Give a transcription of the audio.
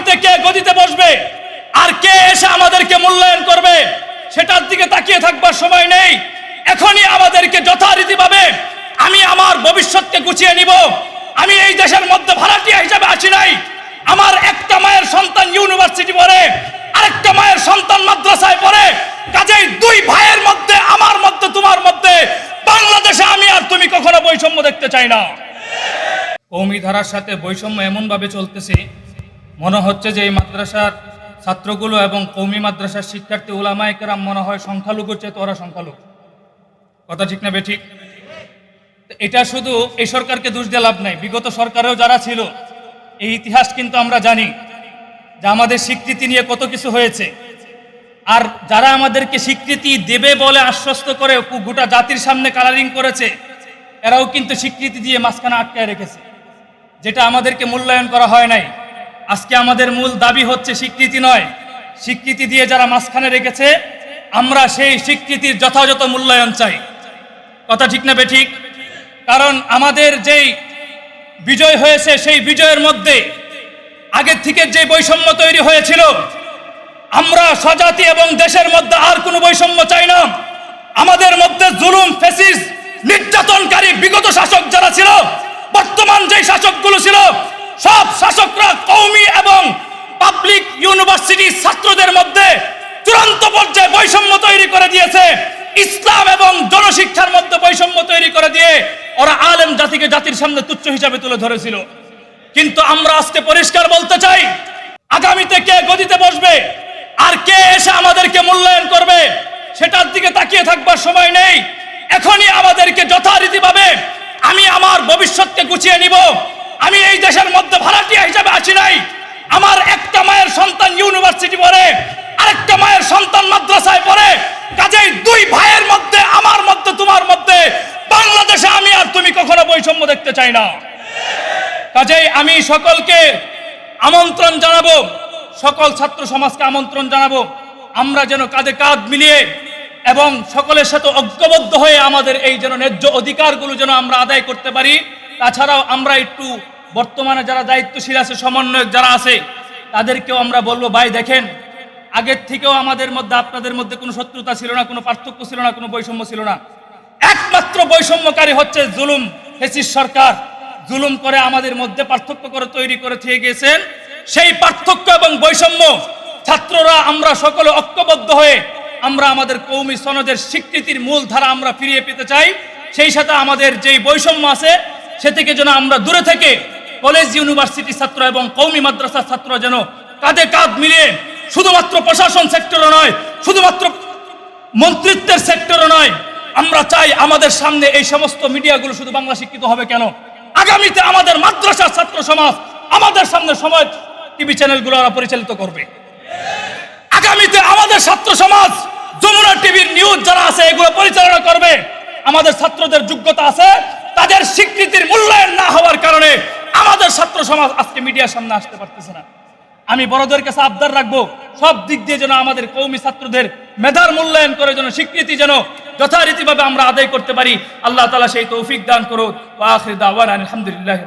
আগামীতে কে গদিতে বসবে? আর কে এসে আমাদেরকে মূল্যায়ন করবে? সেটার দিকে তাকিয়ে থাকবার সময় নেই। এখনই আমাদেরকে যথারীতিভাবে আমি আমার ভবিষ্যৎকে গুছিয়ে নিব। আমি এই দেশের মধ্যে ভাড়াটিয়া হিসাবে আছি নাই। আমার একটা মায়ের সন্তান ইউনিভার্সিটি পড়ে, আরেকটা মায়ের সন্তান মাদ্রাসায় পড়ে। কাজেই দুই ভাইয়ের মধ্যে, আমার মধ্যে, তোমার মধ্যে, বাংলাদেশে আমি আর তুমি কখনো বৈষম্য দেখতে চাই না। কৌমি ধারার সাথে বৈষম্য এমনভাবে চলতেছে মনে হচ্ছে যে এই মাদ্রাসার ছাত্রগুলো এবং কৌমি মাদ্রাসার শিক্ষার্থী ওলামায়কেরাম মনে হয় সংখ্যালঘুর চেয়ে ওরা সংখ্যালঘু। কথা ঠিক না বেঠিক এটা শুধু এই সরকারকে দোষ দিয়ে লাভ নাই, বিগত সরকারেও যারা ছিল, এই ইতিহাস কিন্তু আমরা জানি যে আমাদের স্বীকৃতি নিয়ে কত কিছু হয়েছে। আর যারা আমাদেরকে স্বীকৃতি দেবে বলে আশ্বস্ত করে গোটা জাতির সামনে কালারিং করেছে, এরাও কিন্তু স্বীকৃতি দিয়ে মাঝখানে আটকায় রেখেছে। যেটা আমাদেরকে মূল্যায়ন করা হয় নাই। আজকে আমাদের মূল দাবি হচ্ছে স্বীকৃতি নয়। স্বীকৃতি দিয়ে যারা মাঝখানে রেখেছে, আমরা সেই স্বীকৃতির যথাযথ মূল্যায়ন চাই। কথা ঠিক না ঠিক কারণ আমাদের যেই বিজয় হয়েছে, সেই বিজয়ের মধ্যে আগের থেকে যে বৈষম্য তৈরি হয়েছিল, আমরা স্বজাতি এবং দেশের মধ্যে আর কোনো বৈষম্য চাই না। আমাদের মধ্যে জুলুম ফেসিস নির্যাতনকারী বিগত শাসক যারা ছিল, বর্তমান যে শাসকগুলো ছিল সব শাসকরা কৌমি এবং পাবলিক ইউনিভার্সিটি ছাত্রদের মধ্যে চূড়ান্ত পর্যায়ে বৈষম্য তৈরি করে দিয়েছে। ইসলাম এবং জনশিক্ষার মধ্যে বৈষম্য তৈরি করে দিয়ে ওরা আলেম জাতিকে জাতির সামনে তুচ্ছ হিসাবে তুলে ধরেছিল। কিন্তু আমরা আজকে পরিষ্কার বলতে চাই, আগামীতে কে গদিতে বসবে, আর কে এসে আমাদেরকে মূল্যায়ন করবে, সেটার দিকে তাকিয়ে থাকবার সময় নেই। এখনই আমাদেরকে যথারীতিভাবে আমি আমার ভবিষ্যৎকে গুছিয়ে নিব। আমি এই দেশের মধ্যে ভাড়াটিয়া হিসাবে আছি নাই। আমার একটা মায়ের সন্তান ইউনিভার্সিটি পড়ে, আরেকটা মায়ের সন্তান মাদ্রাসায় পড়ে। কাজেই দুই ভাইয়ের মধ্যে, আমার মধ্যে, তোমার মধ্যে, বাংলাদেশে আমি আর তুমি কখনো বৈষম্য দেখতে চাই না। কাজেই আমি সকলকে আমন্ত্রণ জানাব, সকল ছাত্র সমাজকে আমন্ত্রণ জানাব, আমরা যেন কাঁধে কাঁধ মিলিয়ে এবং সকলের সাথে ঐক্যবদ্ধ হয়ে আমাদের এই যেন ন্যায্য অধিকারগুলো যেন আমরা আদায় করতে পারি। তাছাড়াও আমরা একটু বর্তমানে যারা দায়িত্বশীল আছে, সমন্বয়ক যারা আছে, তাদেরকেও আমরা বলব, ভাই দেখেন, আগের থেকেও আমাদের মধ্যে, আপনাদের মধ্যে কোনো শত্রুতা ছিল না, কোনো পার্থক্য ছিল না, কোনো বৈষম্য ছিল না। একমাত্র বৈষম্যকারী হচ্ছে জুলুম ফেসিস সরকার। জুলুম করে আমাদের মধ্যে পার্থক্য করে তৈরি করে থেকে গেছেন সেই পার্থক্য এবং বৈষম্য ছাত্ররা, আমরা সকলে ঐক্যবদ্ধ হয়ে আমরা আমাদের কৌমি সনদের স্বীকৃতির মূল ধারা আমরা ফিরিয়ে পেতে চাই। সেই সাথে আমাদের যেই বৈষম্য আছে সে থেকে যেন আমরা দূরে থেকে কলেজ ইউনিভার্সিটি ছাত্র এবং কৌমি মাদ্রাসার ছাত্র যেন কাঁধে কাঁধ মিলিয়ে শুধুমাত্র প্রশাসন সেক্টরে নয়, শুধুমাত্র মন্ত্রিত্বের সেক্টরে নয়, আমরা চাই আমাদের সামনে এই সমস্ত মিডিয়াগুলো শুধু বাংলা শিক্ষিত হবে কেন? আগামীতে আমাদের মাদ্রাসার ছাত্র সমাজ আমাদের সামনে সমাজ টিভি চ্যানেলগুলো ওরা পরিচালিত করবে। আগামীতে আমাদের ছাত্র সমাজ, যমুনা টিভির নিউজ যারা আছে এগুলো পরিচালনা করবে। আমাদের ছাত্রদের যোগ্যতা আছে তাদের স্বীকৃতির মূল্যায়ন না হওয়ার কারণে আমাদের ছাত্র সমাজ আজকে মিডিয়ার সামনে আসতে পারতেছে না। আমি বড়দের কাছে আবদার রাখব, সব দিক দিয়ে যেন আমাদের কৌমি ছাত্রদের মেধার মূল্যায়ন করে, যেন স্বীকৃতি যেন যথারীতিভাবে আমরা আদায় করতে পারি। আল্লাহ তালা সেই তৌফিক দান দাওয়ানা আলহামদুলিল্লাহ